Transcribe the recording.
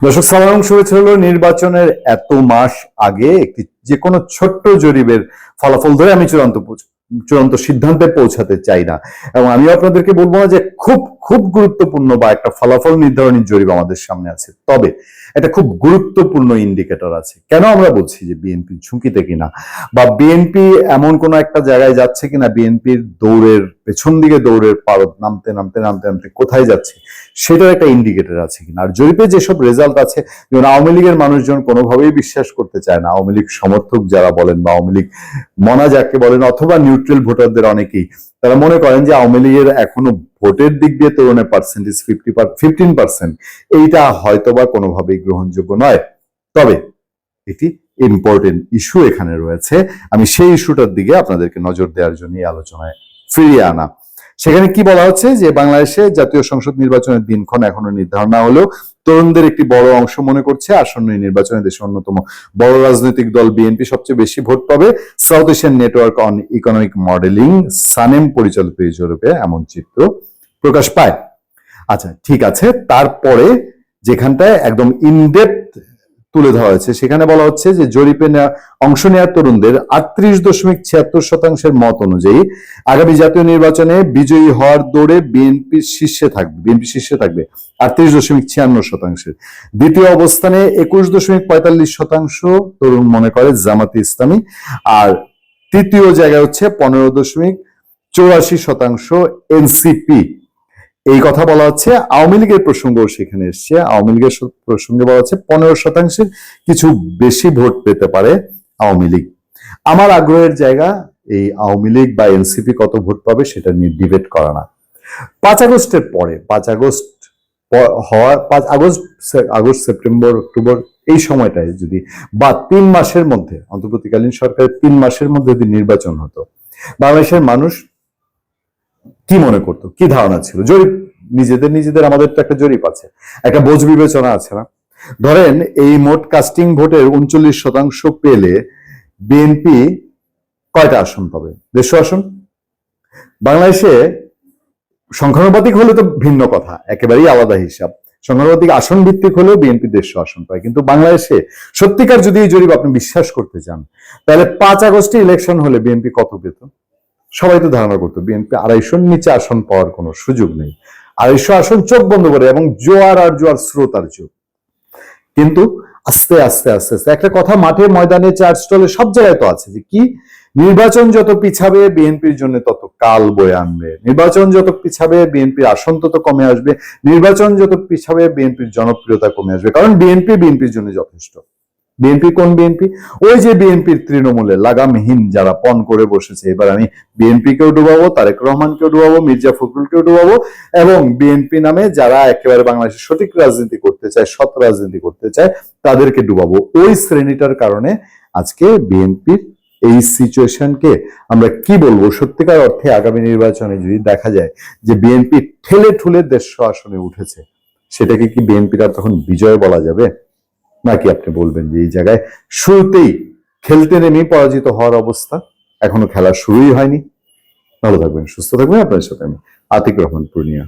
দর্শক, সালাম শুভেচ্ছা হলো নির্বাচনের এত মাস আগে একটি যে কোনো ছোট্ট জরিপের ফলাফল ধরে আমি চূড়ান্ত চূড়ান্ত সিদ্ধান্তে পৌঁছাতে চাই না। এবং আমি আপনাদেরকে বলব না যে খুব খুব গুরুত্বপূর্ণ বা একটা ফলাফল নির্ধারণী জরিপ আমাদের সামনে আছে। তবে এটা খুব গুরুত্বপূর্ণ ইন্ডিকেটর আছে। কেন আমরা বলছি যে বিএনপি ঝুঁকিতে কিনা? বা বিএনপি এমন কোন একটা জায়গায় যাচ্ছে কিনা? বিএনপির দৌড়ের পেছন দিকে দৌড়ের পারদ নামতে নামতে নামতে নামতে কোথায় যাচ্ছে? সেটার একটা ইন্ডিকেটর আছে কিনা? আর জরিপে যেসব রেজাল্ট আছে, যেমন আওয়ামী লীগের মানুষজন কোনোভাবেই বিশ্বাস করতে চায় না। আওয়ামী লীগ সমর্থক যারা বলেন বা আওয়ামী লীগ মনা যাকে বলেন, অথবা নিউট্রাল ভোটারদের অনেকেই, তারা মনে করেন যে আওয়ামী লীগের এখনও ভোটের দিক দিয়ে তরুণের পার্সেন্টেজ ফিফটি ফিফটিন পার্সেন্ট এইটা হয়তোবা কোনোভাবেই গ্রহণযোগ্য নয়। তবে এটি ইম্পর্টেন্ট ইস্যু এখানে রয়েছে। আমি সেই ইস্যুটার দিকে আপনাদেরকে নজর দেওয়ার জন্য এই আলোচনায় ফিরিয়ে আনা। সেখানে কি বলা হচ্ছে? যে বাংলাদেশে জাতীয় সংসদ নির্বাচনের দিনক্ষণ এখনও নির্ধারণ না হলেও তরুণদের একটি বড় অংশ মনে করছে, আসন্ন এই নির্বাচনে দেশের অন্যতম বড় রাজনৈতিক দল বিএনপি সবচেয়ে বেশি ভোট পাবে। South Asian network on economic modelling SANEM পরিচালিত এই এমন চিত্র প্রকাশ পায়। আচ্ছা ঠিক আছে। তারপরে যেখানটায় একদম ইনডেপথ তুলে ধরা হয়েছে, সেখানে বলা হচ্ছে যে জরিপে অংশ নেওয়া তরুণদের আটত্রিশ দশমিক ছিয়াত্তর শতাংশের মত অনুযায়ী আগামী জাতীয় নির্বাচনে বিজয়ী হওয়ার দৌড়ে বিএনপি শীর্ষে থাকবে, বিএনপি শীর্ষে থাকবে আটত্রিশ দশমিক ছিয়ান্ন শতাংশের। দ্বিতীয় অবস্থানে একুশ দশমিক পঁয়তাল্লিশ শতাংশ তরুণ মনে করে জামাতে ইসলামী, আর তৃতীয় জায়গায় হচ্ছে পনেরো দশমিক চৌরাশি শতাংশ এনসিপি। এই কথা বলা হচ্ছে, আওয়ামী লীগের প্রসঙ্গ সেখানে এসছে। আওয়ামী লীগের প্রসঙ্গে বলা হচ্ছে, পনেরো শতাংশের কিছু বেশি ভোট পেতে পারে আওয়ামী লীগ। আমার আগ্রহের জায়গা, এই আওয়ামী লীগ বা এনসিপি কত ভোট পাবে সেটা নিয়ে ডিবেট করা না। পাঁচ আগস্টের পরে, পাঁচ আগস্ট প- হওয়া পাঁচ আগস্ট আগস্ট, সেপ্টেম্বর, অক্টোবর এই সময়টায় যদি বা তিন মাসের মধ্যে, অন্তর্বর্তীকালীন সরকারের তিন মাসের মধ্যে যদি নির্বাচন হতো, বাংলাদেশের মানুষ কি মনে করতো? কি ধারণা ছিল? জরিপ, নিজেদের নিজেদের আমাদের তো একটা জরিপ আছে। একটা বোঝ বিবেচনা আছে না? ধরেন, এই মোট কাস্টিং ভোটের উনচল্লিশ শতাংশ পেলে বিএনপি কয়টা আসন পাবে? দেড়শো আসন? বাংলাদেশে সংখ্যানুপাতিক হলে তো ভিন্ন কথা, একেবারেই আলাদা হিসাব। সংখ্যানুপাতিক আসন ভিত্তিক হলেও বিএনপি দেড়শো আসন পায়। কিন্তু বাংলাদেশে সত্যিকার যদি এই জরিপ আপনি বিশ্বাস করতে চান, তাহলে পাঁচ আগস্টে ইলেকশন হলে বিএনপি কত পেত? সবাই তো ধারণা করতো, বিএনপি আড়াইশোর নিচে আসন পাওয়ার কোনো সুযোগ নেই। আড়াইশো আসন চোখ বন্ধ করে এবং জোয়ার আর জোয়ার স্রোত আর চোখ। কিন্তু আস্তে আস্তে আস্তে আস্তে একটা কথা মাঠে, ময়দানে, চার স্টলে সব জায়গায় তো আছে যে কি? নির্বাচন যত পিছাবে, বিএনপির জন্য তত কাল বয়ে আনবে। নির্বাচন যত পিছাবে, বিএনপির আসন তত কমে আসবে। নির্বাচন যত পিছাবে, বিএনপির জনপ্রিয়তা কমে আসবে। কারণ বিএনপি, বিএনপির জন্য যথেষ্ট। বিএনপি কোন বিএনপি ওই যে বিএনপির তৃণমূলে লাগামহীন যারা পণ করে বসেছে, এবার আমি বিএনপি কেও ডুবাবো, তারেক রহমান রহমানকেও ডুবাবো, মির্জা ফখরুলকেও ডুবাবো, এবং বিএনপি নামে যারা একেবারে বাংলাদেশের সঠিক রাজনীতি করতে চায়, সৎ রাজনীতি করতে চায়, তাদেরকে ডুবাবো। ওই শ্রেণীটার কারণে আজকে বিএনপির এই সিচুয়েশনকে আমরা কি বলব? সত্যিকার অর্থে আগামী নির্বাচনে যদি দেখা যায় যে বিএনপি ঠেলে ঠুলে দেড়শো আসনে উঠেছে, সেটাকে কি বিএনপির তখন বিজয় বলা যাবে? নাকি আপনি বলবেন যে এই জায়গায় শুরুতেই খেলতে নেমেই পরাজিত হওয়ার অবস্থা, এখনও খেলা শুরুই হয়নি। ভালো থাকবেন, সুস্থ থাকবেন। আপনার সাথে আমি আতিক রহমান, পূর্ণিয়া।